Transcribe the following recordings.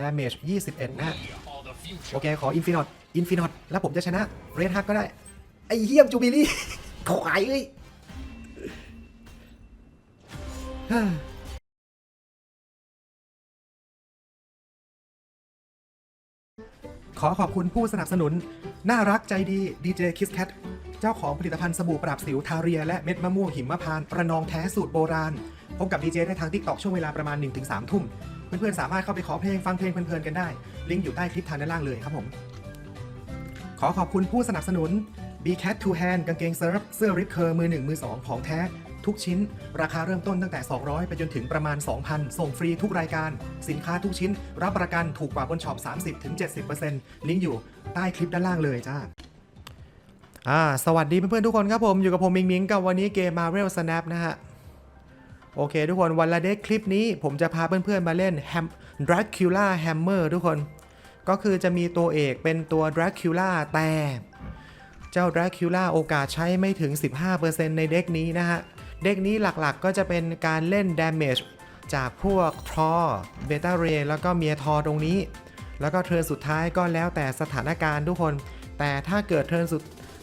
damage 21 นะ โอเค ขอ infinite infinite แล้วผมจะชนะ red hug ก็ได้ ไอ้เหี้ยมจูบิลี่ขวายเอ้ยขอขอบคุณผู้สนับสนุน น่ารักใจดี DJ Kiss Cat เจ้าของผลิตภัณฑ์สบู่ปราบสิวทาเรีย และเม็ดมะม่วงหิมพานต์ประนองแท้สูตรโบราณ พบกับ DJ ได้ทาง TikTok ช่วงเวลาประมาณ 1-3 ทุ่ม เพื่อนๆสามารถเข้าไปขอเพลงฟังเพลงเพลินๆกันได้ ลิงก์อยู่ใต้คลิปทางด้านล่างเลยครับผม ขอขอบคุณผู้สนับสนุน B Cat Two Hand กางเกงเซิร์ฟเสื้อริปเคอร์มือ 1 มือ 2 ของแท้ ทุกชิ้น ราคาเริ่มต้นตั้งแต่ 200 ไปจนถึงประมาณ 2,000 ส่งฟรีทุกรายการ สินค้าทุกชิ้น รับประกันถูกกว่าบนช็อป 30-70%ลิงก์อยู่ใต้คลิปด้านล่างเลยจ้าอ่าสวัสดีเพื่อนๆทุกคนครับผมอยู่กับผมมิงมิงกับวันนี้เกม Marvel Snap นะฮะ โอเค ทุกคนวันละเด็กคลิปนี้ผมจะพาเพื่อนๆมาเล่น Ham Dracula Hammer ทุกคน ก็คือจะมีตัวเอกเป็นตัว Dracula แต่ เจ้า Dracula โอกาสใช้ไม่ถึง 15%ในเด็กนี้นะฮะ เด็กนี้หลักๆก็จะเป็นการเล่น Damage จากพวกทรอเบต้าเรแล้วก็เมียทอตรงนี้ แล้วก็เทิร์นสุดท้ายก็แล้วแต่สถานการณ์ทุกคน แต่ถ้าเกิดเทิร์นสุด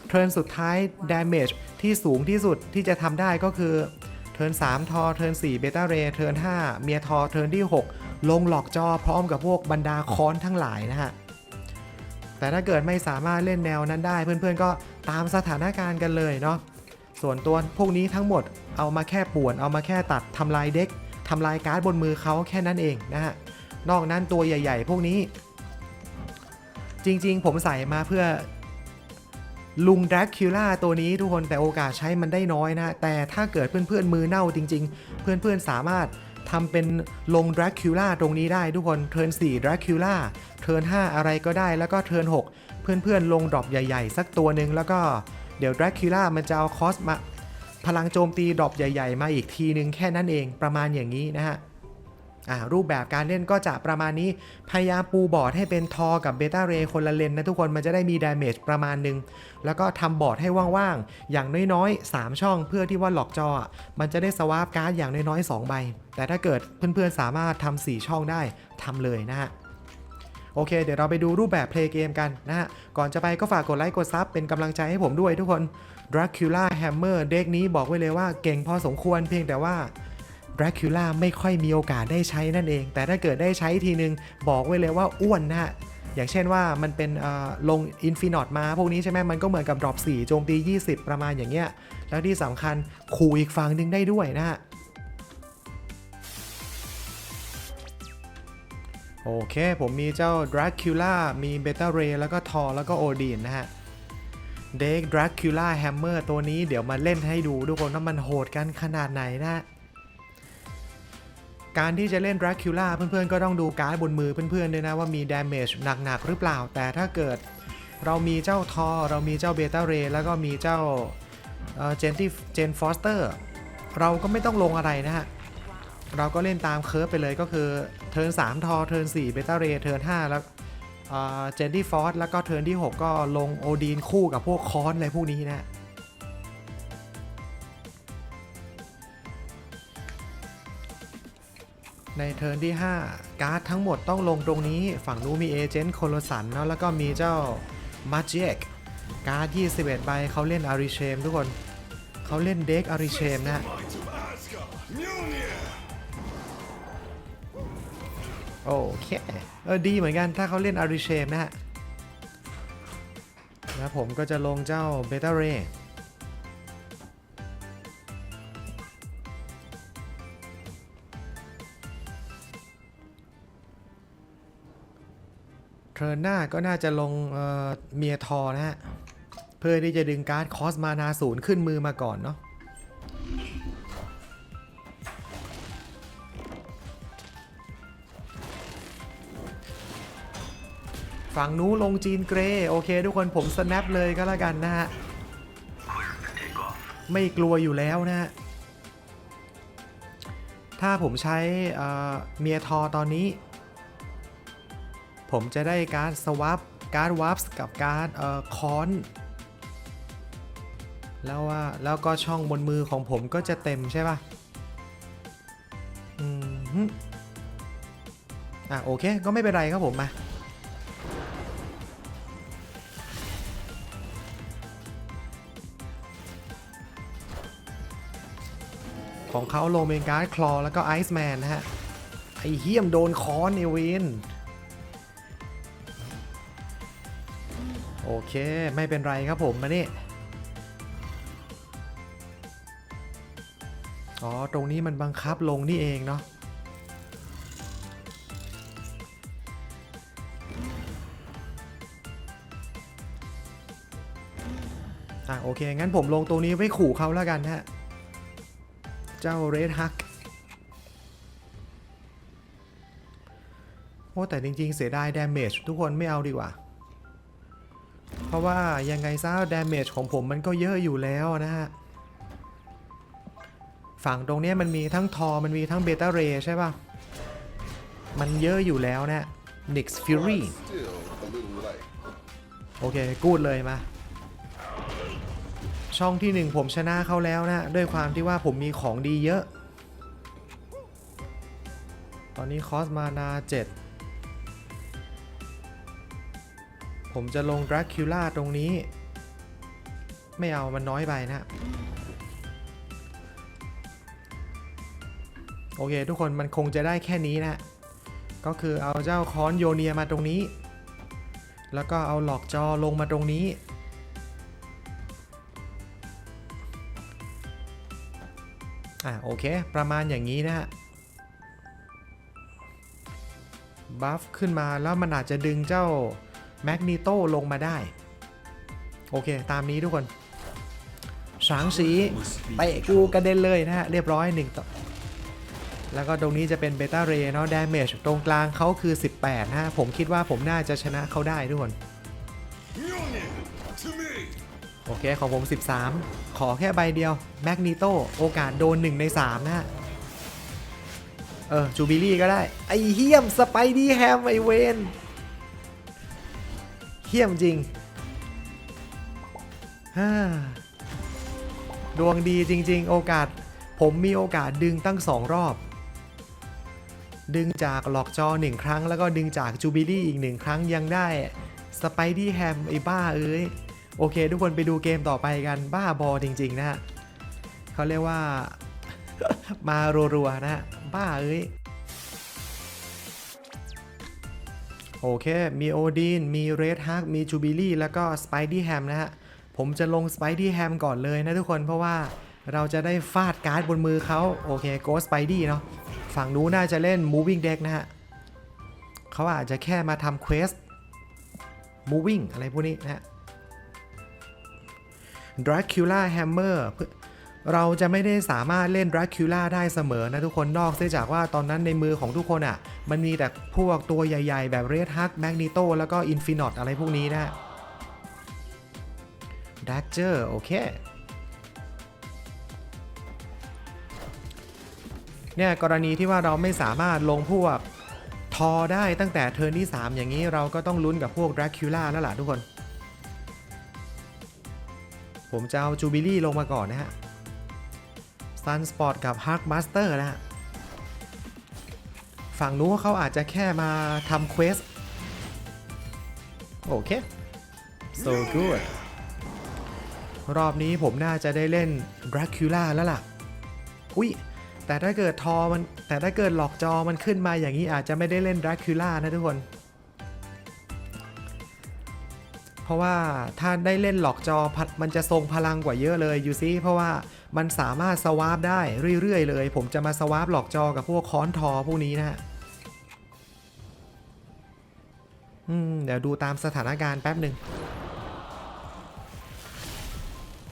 เทิร์นสุดท้าย Damage ที่สูงที่สุดที่จะทำได้ก็คือ เทิร์น3ทอเทิร์น4เบต้าเรเทิร์น5เมียทอเทิร์นที่ 6 ลงหลอกจอพร้อมกับพวกบรรดาค้อนทั้งหลายนะฮะ แต่ถ้าเกิดไม่สามารถเล่นแนวนั้นได้เพื่อนๆก็ตามสถานการณ์กันเลยเนาะส่วนตัวพวกนี้ทั้งหมดเอามาแค่ป่วนเอามาแค่ตัดทำลายเด็กทำลายการ์ดบนมือเขาแค่นั้นเองนะฮะนอกนั้นตัวใหญ่ ๆ พวกนี้ จริง ๆ ผมใส่มาเพื่อ ลุงดราคิล่าตัวนี้ทุกคนแต่โอกาสใช้มันได้น้อยนะ แต่ถ้าเกิดเพื่อนๆมือเน่าจริง ๆ เพื่อนๆสามารถทำเป็นลงดราคิล่าตรงนี้ได้ทุกคนเทิร์น4ดราคิล่าเทิร์น5อะไรก็ได้แล้วก็เทิร์น6เพื่อนๆลงดรอปใหญ่ ๆ สักตัวหนึ่งแล้วก็เดี๋ยวดราคิล่ามันจะเอาคอสมาพลังโจมตีดรอปใหญ่ ๆ มาอีกทีนึงแค่นั้นเองประมาณอย่างนี้นะฮะ รูปแบบการเล่นก็จะประมาณนี้ พยายามปูบอร์ดให้เป็นทอกับเบต้าเรย์คนละเลนนะทุกคนมันจะได้มีดาเมจประมาณหนึง แล้วก็ทำบอร์ดให้ว่างๆ อย่างน้อยๆ 3 ช่องเพื่อที่ว่าหลอกจออะมันจะได้สวาปการ์ดอย่างน้อยๆ 2 ใบ แต่ถ้าเกิดเพื่อนๆ สามารถทำ4ช่องได้ทำเลยนะฮะโอเค เดี๋ยวเราไปดูรูปแบบเพลย์เกมกันนะฮะ ก่อนจะไปก็ฝากกดไลค์กดซับเป็นกำลังใจให้ผมด้วยทุกคน Dracula Hammer เด็กนี้บอกไว้เลยว่าเก่งพอสมควรเพียงแต่ว่า Dracula ไม่ค่อยมีโอกาสได้ใช้นั่นเอง แต่ถ้าเกิดได้ใช้ทีนึง บอกไว้เลยว่าอ้วนนะฮะอย่างเช่นว่ามันเป็นลง Infinite มาพวกนี้ใช่ไหมมันก็เหมือนกับดรอป4โจมตี 20 ประมาณอย่างเงี้ย แล้วที่สำคัญขู่อีกฝั่งหนึ่งได้ด้วยนะฮะโอเค ผมมีเจ้า Dracula มี Beta Ray แล้วก็ทอแล้วก็โอดีนนะฮะเด็ก Dracula Hammer ตัวนี้เดี๋ยวมาเล่นให้ดูทุกคนว่ามันโหดกันขนาดไหนนะ การที่จะเล่น Dracula เพื่อนๆ ก็ต้องดูการ์ดบนมือเพื่อนๆด้วยนะว่ามี damage หนักๆ หรือเปล่า แต่ถ้าเกิดเรามีเจ้าทอ เรามีเจ้า Beta Ray แล้วก็มีเจ้าเจนที่เจนฟอสเตอร์เราก็ไม่ต้องลงอะไรนะฮะ เราก็เล่นตามเคิร์ฟไปเลยก็คือเทิร์น3ทอเทิร์น4เบต้าเรเทิร์น5แล้วเจนดี้ฟอสแล้วก็เทิร์นที่ 6 ก็ลงโอดีนคู่กับพวกคอนอะไรพวกนี้นะ ในเทิร์นที่ 5 การ์ดทั้งหมดต้องลงตรงนี้ ฝั่งนู้นมีเอเจนต์โคโลสันเนาะแล้วก็มีเจ้ามาจิเอกการ์ด21ใบเขาเล่นอาริเชมทุกคนเขาเล่นเด็กอาริเชมนะฮะโอเคเออดีเหมือนกันถ้าเขาเล่นอาริเชมนะฮะแล้วผมก็จะลงเจ้าเบต้าเร เทิร์นหน้าก็น่าจะลงเอ่อเมียทอนะฮะ เพื่อที่จะดึงการ์ดคอสมานาศูนย์ขึ้นมือมาก่อนเนาะฝั่งนู้ลงจีนเกรย์โอเค ทุกคนผมสแนปเลยก็แล้วกันนะฮะ ไม่กลัวอยู่แล้วนะฮะ ถ้าผมใช้เอ่อเมียทอตอนนี้ ผมจะได้การสวับการวับกับการเอ่อคอนแล้วว่าแล้วก็ช่องบนมือของผมก็จะเต็มใช่ป่ะอืมฮึอะโอเค ก็ไม่เป็นไรครับผมมาของเขาโลเมนการ์ดคลอ แล้วก็ไอซ์แมนนะฮะ ไอเฮียมโดนค้อนเอเวน เค ไม่เป็นไรครับผมมานี่อ๋อ ตรงนี้มันบังคับลงนี่เองเนาะอะโอเค งั้นผมลงตรงนี้ไว้ขู่เขาแล้วกันฮะ เจ้าเรดฮักโอ้แต่จริงๆ เสียดายด a เมจทุกคนไม่เอาดีกว่า เพราะว่ายังไงซะด a เมจของผมมันก็เยอะอยู่แล้วนะฮะ ฝั่งตรงนี้มันมีทั้งทอ มันมีทั้งเบต้าเรใช่ป่ะ มันเยอะอยู่แล้วนะ Nix Fury โอเค กูดเลยมา ช่องที่หนึ่งผมชนะเขาแล้วนะ ด้วยความที่ว่าผมมีของดีเยอะ ตอนนี้คอสมานา7 ผมจะลงดราคิล่าตรงนี้ ไม่เอามันน้อยไปนะโอเค ทุกคนมันคงจะได้แค่นี้นะ ก็คือเอาเจ้าคอนโยเนียมาตรงนี้ แล้วก็เอาหลอกจอลงมาตรงนี้ อะโอเค ประมาณอย่างนี้นะฮะบัฟขึ้นมาแล้วมันอาจจะดึงเจ้า แมกนีโตลงมาได้ โอเค ตามนี้ทุกคน สางสีเตะกูกระเด็นเลยนะฮะ เรียบร้อยหนึ่งต่อแล้วก็ตรงนี้จะเป็นเบต้าเรเนาะด a เมจตรงกลางเขาคือ 18นะฮะ ผมคิดว่าผมน่าจะชนะเขาได้ทุกคน โอเค ของผม 13 ขอแค่ใบเดียว แมกนีโตโอกาสโดน 1 ใน 3 นะฮะ เออ จูบิลี่ก็ได้ ไอเฮียม สไปดี้แฮม ไอเวน เฮียมจริงฮ่าดวงดีจริง ๆ โอกาส ผมมีโอกาสดึงตั้ง2รอบ ดึงจากหลอกจอ1ครั้ง แล้วก็ดึงจากจูบิลี่อีก1ครั้งยังได้สไปดี้แฮมไอ้บ้าเอ้ย โอเค ทุกคนไปดูเกมต่อไปกันบ้าบอจริง ๆ นะฮะเขาเรียกว่า มารัวๆนะฮะบ้าเอ้ย โอเค มีโอดีน มีเรดฮัก มีจูบิลี่ แล้วก็สไปดี้แฮมนะฮะ ผมจะลงสไปดี้แฮมก่อนเลยนะทุกคน เพราะว่าเราจะได้ฟาดการ์ดบนมือเขาโอเคโกสไปดี้เนาะ ฝั่งนู้นน่าจะเล่น moving deck นะฮะเขาอาจจะแค่มาทำเควส moving อะไรพวกนี้นะฮะ Dracula Hammer เราจะไม่ได้สามารถเล่น Dracula ได้เสมอนะทุกคนนอกเสียจากว่าตอนนั้นในมือของทุกคนอะ่ะ มันมีแต่พวกตัวใหญ่ๆ แบบ Red Hulk Magneto แล้วก็ Infinite อะไรพวกนี้นะฮะ d a g g e r โอเคเนี่ยกรณีที่ว่าเราไม่สามารถลงพวกทอได้ตั้งแต่เทิร์นที่ 3 อย่างนี้เราก็ต้องลุ้นกับพวก Dracula แล้วล่ะทุกคน ผมจะเอาจูบิลี่ลงมาก่อนนะฮะ Sun Spot กับ Hark Master นะฮะ ฝั่งนู้นเขาอาจจะแค่มาทำเควส โอเค so good รอบนี้ผมน่าจะได้เล่น Dracula แล้วล่ะ อุ้ยแต่ถ้าเกิดทอมัน แต่ถ้าเกิดหลอกจอมันขึ้นมาอย่างนี้อาจจะไม่ได้เล่น Dracula นะทุกคน เพราะว่าถ้าได้เล่นหลอกจอพัดมันจะทรงพลังกว่าเยอะเลยยูซิเพราะว่า มันสามารถสวาร์ปได้เรื่อยๆเลย ผมจะมาสวาร์ปหลอกจอกับพวกค้อนทอพวกนี้นะฮะอืมเดี๋ยวดูตามสถานการณ์แป๊บหนึ่ง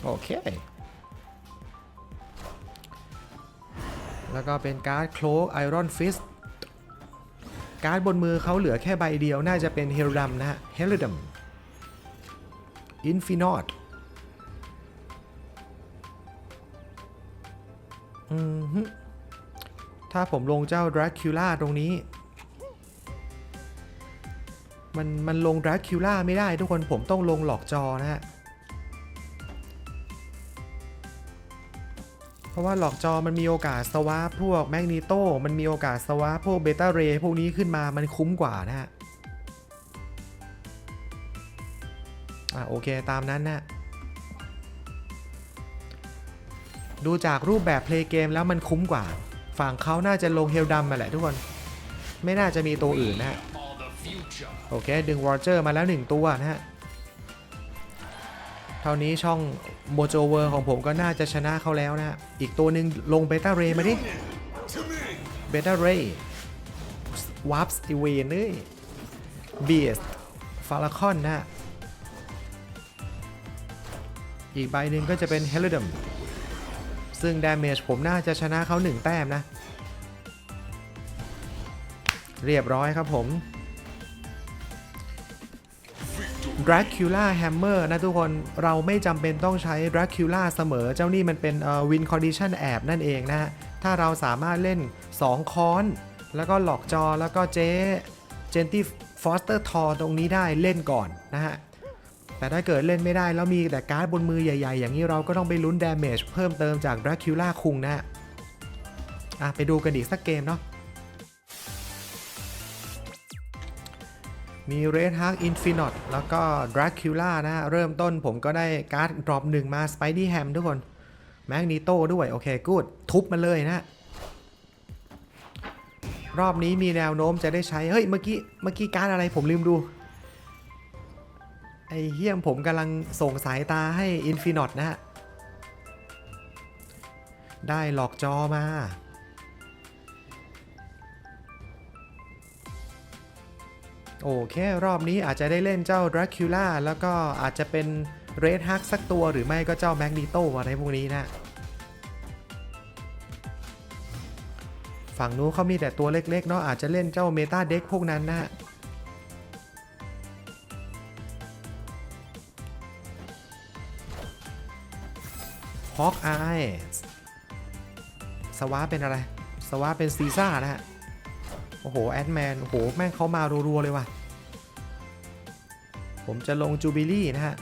โอเค แล้วก็เป็นการ์ดโคลกไอรอนฟิสการ์ดบนมือเขาเหลือแค่ใบเดียวน่าจะเป็นเฮลดัมนะฮะ เฮลดัมอินฟินอต ถ้าผมลงเจ้าดราคิล่าตรงนี้ มันมันลงดราคิล่าไม่ได้ทุกคนผมต้องลงหลอกจอนะฮะ เพราะว่าหลอกจอมันมีโอกาสสวาพวกแมกนีโตมันมีโอกาสสวาพวกเบต้าเรย์พวกนี้ขึ้นมามันคุ้มกว่านะฮะ อะโอเคตามนั้นนะ ดูจากรูปแบบเพลย์เกมแล้วมันคุ้มกว่า ฝั่งเขาน่าจะลงเฮลดัมมาแหละทุกคน ไม่น่าจะมีตัวอื่นนะฮะ โอเค ดึงวอร์เจอร์มาแล้ว1ตัวนะฮะ เท่านี้ช่องโมโจเวอร์ของผมก็น่าจะชนะเขาแล้วนะฮะ อีกตัวหนึ่งลงเบต้าเรย์มาดิ เบต้าเรย์วาร์ปสตีเวนเอ้ยเบียสฟาราคอนนะฮะ อีกใบหนึ่งก็จะเป็นเฮล d ดัม ซึ่งดาเมจผมน่าจะชนะเขา1 แต้มนะ เรียบร้อยครับผม Dracula Hammer นะทุกคนเราไม่จำเป็นต้องใช้ Dracula เสมอเจ้านี่มันเป็นเอ่อ Win Condition แอบนั่นเองนะฮะถ้าเราสามารถเล่น 2 ค้อน แล้วก็หลอกจอแล้วก็เจ๊เจนตี้ฟอสเตอร์ทอตรงนี้ได้เล่นก่อนนะฮะ แต่ถ้าเกิดเล่นไม่ได้แล้วมีแต่การ์ดบนมือใหญ่ๆ อย่างนี้เราก็ต้องไปลุ้น Damage เพิ่มเติมจาก Dracula คุงนะอะไปดูกันอีกสักเกมเนาะมี Red Hawk Infinite แล้วก็ Dracula นะฮะเริ่มต้นผมก็ได้การ์ดดรอปหนึ่งมา Spidey Ham ทุกคน Magneto ด้วย โอเคกูดทุบมาเลยนะ รอบนี้มีแนวโน้มจะได้ใช้ เฮ้ย เมื่อกี้ เมื่อกี้การ์ดอะไรผมลืมดู ไอเฮี้ยมผมกำลังส่งสายตาให้ Infinite นะฮะ ได้หลอกจอมา โอเค รอบนี้อาจจะได้เล่นเจ้า Dracula แล้วก็อาจจะเป็น Red Hawk สักตัวหรือไม่ก็เจ้า Magneto อะไรพวกนี้นะ ฝั่งนู้นเขามีแต่ตัวเล็กๆเนาะอาจจะเล่นเจ้า Meta Deck พวกนั้นนะ ฮะ Hawk Eyes สวาเป็นอะไร สวาเป็นซีซ่านะฮะ โอ้โห แอดแมน โอ้โห แม่งเขามารัวๆเลยว่ะ ผมจะลงจูบิลี่นะฮะ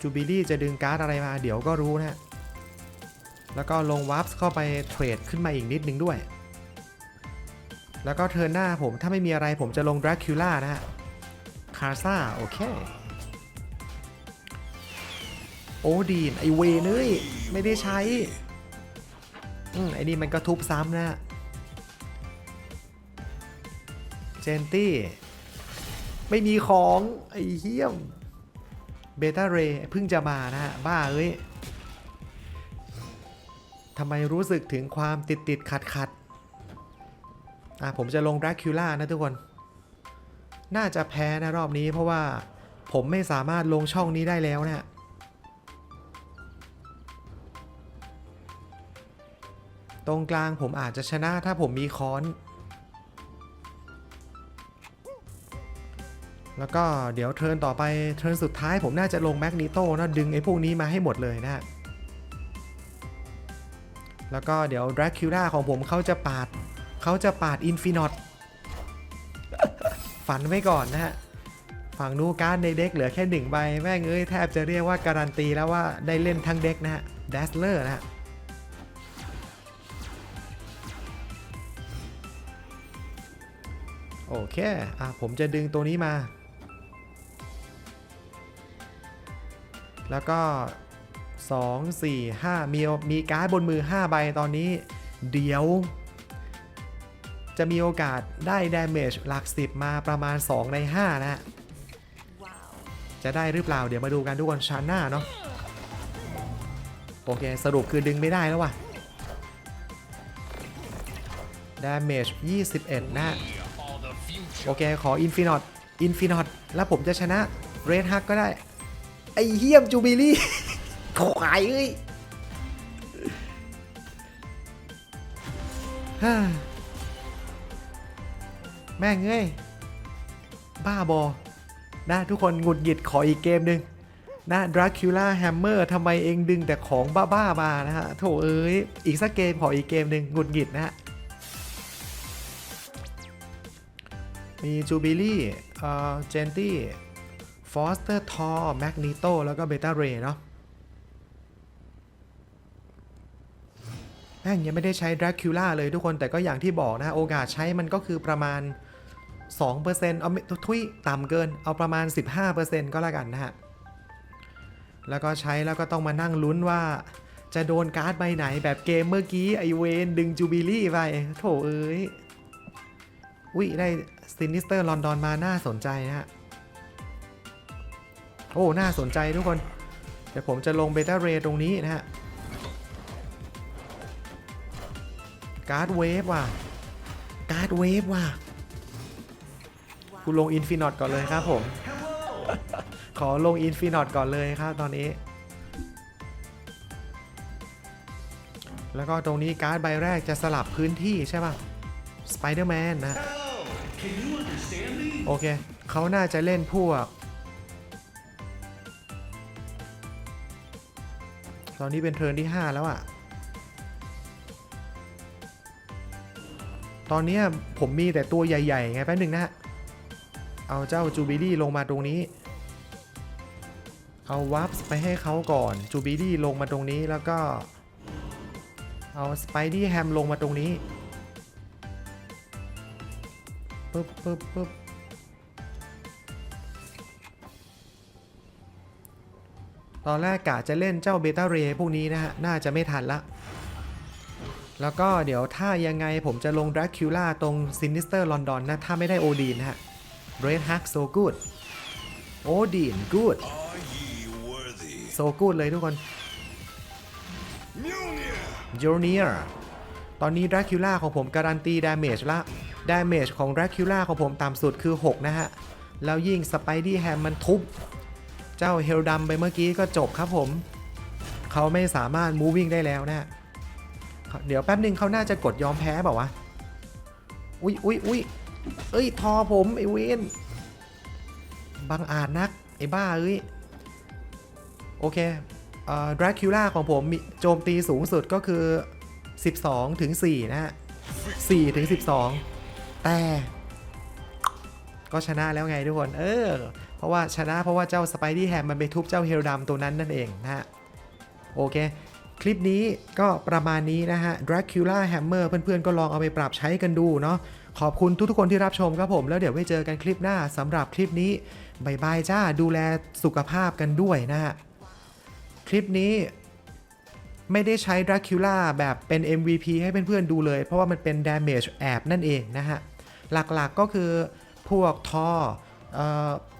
จูบิลี่จะดึงการ์ดอะไรมา เดี๋ยวก็รู้นะฮะ แล้วก็ลงวาร์ปเข้าไปเทรดขึ้นมาอีกนิดนึงด้วย แล้วก็เทิร์นหน้าผมถ้าไม่มีอะไรผมจะลงดราคิล่านะฮะ คาซ่า โอเค อดีนไอเวเนยไม่ได้ใช้ อืมไอนี่มันก็ทุบซ้ำนะ เจนตี้ ไม่มีของ ไอเหี้ยม เบต้าเรย์เพิ่งจะมานะฮะ บ้าเอ้ยทำไมรู้สึกถึงความติดติดขัดขัดอะผมจะลง Dracula นะทุกคน น่าจะแพ้นะรอบนี้เพราะว่าผมไม่สามารถลงช่องนี้ได้แล้วนะ ตรงกลางผมอาจจะชนะถ้าผมมีค้อน แล้วก็เดี๋ยวเทิร์นต่อไปเทิร์นสุดท้ายผมน่าจะลงแมกนีโตนะดึงไอ้พวกนี้มาให้หมดเลยนะฮะแล้วก็เดี๋ยวดราคิล่าของผมเขาจะปาดเขาจะปาดอินฟินอตฝันไว้ก่อนนะฮะฝั่งนู้การ์ดในเด็กเหลือแค่หนึ่งใบ แม่งเอ้ยแทบจะเรียกว่าการันตีแล้วว่าได้เล่นทั้งเด็กนะฮะเดสเลอร์นะฮะ โอเคอะผมจะดึงตัวนี้มา แล้วก็ 2 4 5 มีมีการ์ดบนมือ 5 ใบตอนนี้ เดี๋ยว จะมีโอกาสได้ damage หลัก 10 มาประมาณ 2 ใน 5นะฮะจะได้หรือเปล่าเดี๋ยวมาดูกันทุกคนชาหน้าเนาะโอเค สรุปคือดึงไม่ได้แล้วว่ะ damage 21 นะ โอเค ขอ Infinite Infinite แล้วผมจะชนะ Red Hawk ก็ได้ ไอเฮียมจูบิลี่ขายเอ้ยแม่งเอ้ย บ้าบอ นะ ทุกคนหงุดหงิดขออีกเกมหนึ่งนะ Dracula Hammer ทำไมเองดึงแต่ของบ้าๆมานะฮะ โถเอ้ย อีกสักเกมขออีกเกมหนึ่งหงุดหงิดนะฮะ มีจูบิลี่เอ่อเจนตี้ฟอสเตอร์ทอแมกนีโตแล้วก็เบต้าเรย์เนาะแม่งยังไม่ได้ใช้ดราคิวล่าเลยทุกคนแต่ก็อย่างที่บอกนะ โอกาสใช้มันก็คือประมาณ 2%เอาไม่ทุยต่ำเกิน เอาประมาณ 15%ก็แล้วกันนะฮะ แล้วก็ใช้แล้วก็ต้องมานั่งลุ้นว่า จะโดนการ์ดใบไหนแบบเกมเมื่อกี้ไอเวนดึงจูบิลี่ไปโถเอ้ย วิได้ซินิสเตอร์ลอนดอนมาน่าสนใจนะฮะ โอ้ น่าสนใจทุกคน เดี๋ยวผมจะลงเบต้าเรตรงนี้นะฮะ การ์ดเวฟว่ะ การ์ดเวฟว่ะ กูลงอินฟินอตก่อนเลยครับผม ขอลงอินฟินอตก่อนเลยครับตอนนี้ แล้วก็ตรงนี้การ์ดใบแรกจะสลับพื้นที่ใช่ป่ะ สไปเดอร์แมนนะ โอเค เขาน่าจะเล่นพวก ตอนนี้เป็นเทิร์นที่ 5 แล้วอะตอนนี้ผมมีแต่ตัวใหญ่ๆ ไงแป๊บหนึ่งนะฮะเอาเจ้าจูบิลี่ลงมาตรงนี้ เอาวับไปให้เขาก่อน จูบิลี่ลงมาตรงนี้แล้วก็ เอาสไปดี้แฮมลงมาตรงนี้ ปึ๊บปึ๊บปึ๊บตอนแรกกะจะเล่นเจ้าเบต้าเรพวกนี้นะฮะ น่าจะไม่ทันละ แล้วก็เดี๋ยวถ้ายังไงผมจะลงดราคิวล่าตรงซินิสเตอร์ลอนดอนนะ ถ้าไม่ได้โอดีนนะฮะเรดฮักโซกูดโอดีนกูด Are ye worthy? โซกูดเลยทุกคน Mjolnir! จูเนียตอนนี้ดราคิวล่าของผมการันตีดาเมจละ ดาเมจของดราคิล่าของผมต่ำสุดคือ 6 นะฮะ แล้วยิ่งสไปดี้แฮมมันทุบ เจ้าเฮลดัมไปเมื่อกี้ก็จบครับผม เขาไม่สามารถ moving ได้แล้วนะฮะเดี๋ยวแป๊บหนึ่งเขาน่าจะกดยอมแพ้เปล่าวะ อุ๊ยอุ๊ยอุ๊ยเอ้ย ทอผมไอเวนบังอาจนัก ไอ้บ้าเอ้ย โอเคดราคิล่าของผมมีโจมตีสูงสุดก็คือ 12 ถึง 4 นะฮะ4ถึง 12 แต่ก็ชนะแล้วไงทุกคน เออ เพราะว่าชนะเพราะว่าเจ้าสไปดี้แฮมมันไปทุบเจ้าเฮลดัมตัวนั้นนั่นเองนะฮะ โอเค คลิปนี้ก็ประมาณนี้นะฮะ Dracula Hammer เพื่อนๆ ก็ลองเอาไปปรับใช้กันดูเนาะ ขอบคุณทุกๆคนที่รับชมครับผม แล้วเดี๋ยวไว้เจอกันคลิปหน้าสำหรับคลิปนี้บายบายจ้า ดูแลสุขภาพกันด้วยนะฮะ คลิปนี้ ไม่ได้ใช้ Dracula แบบเป็น MVP ให้เพื่อนๆดูเลย เพราะว่ามันเป็น Damage แอบนั่นเองนะฮะ หลักๆก็คือพวกทอ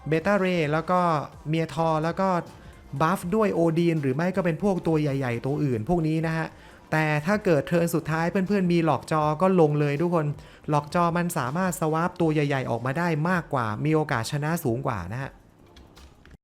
เบต้าเรแล้วก็เมียทอแล้วก็บัฟด้วยโอดีนหรือไม่ก็เป็นพวกตัวใหญ่ๆ ตัวอื่นพวกนี้นะฮะ แต่ถ้าเกิดเทิร์นสุดท้ายเพื่อนๆ มีหลอกจอก็ลงเลยทุกคน หลอกจอมันสามารถสวาปตัวใหญ่ๆ ออกมาได้มากกว่า มีโอกาสชนะสูงกว่านะฮะ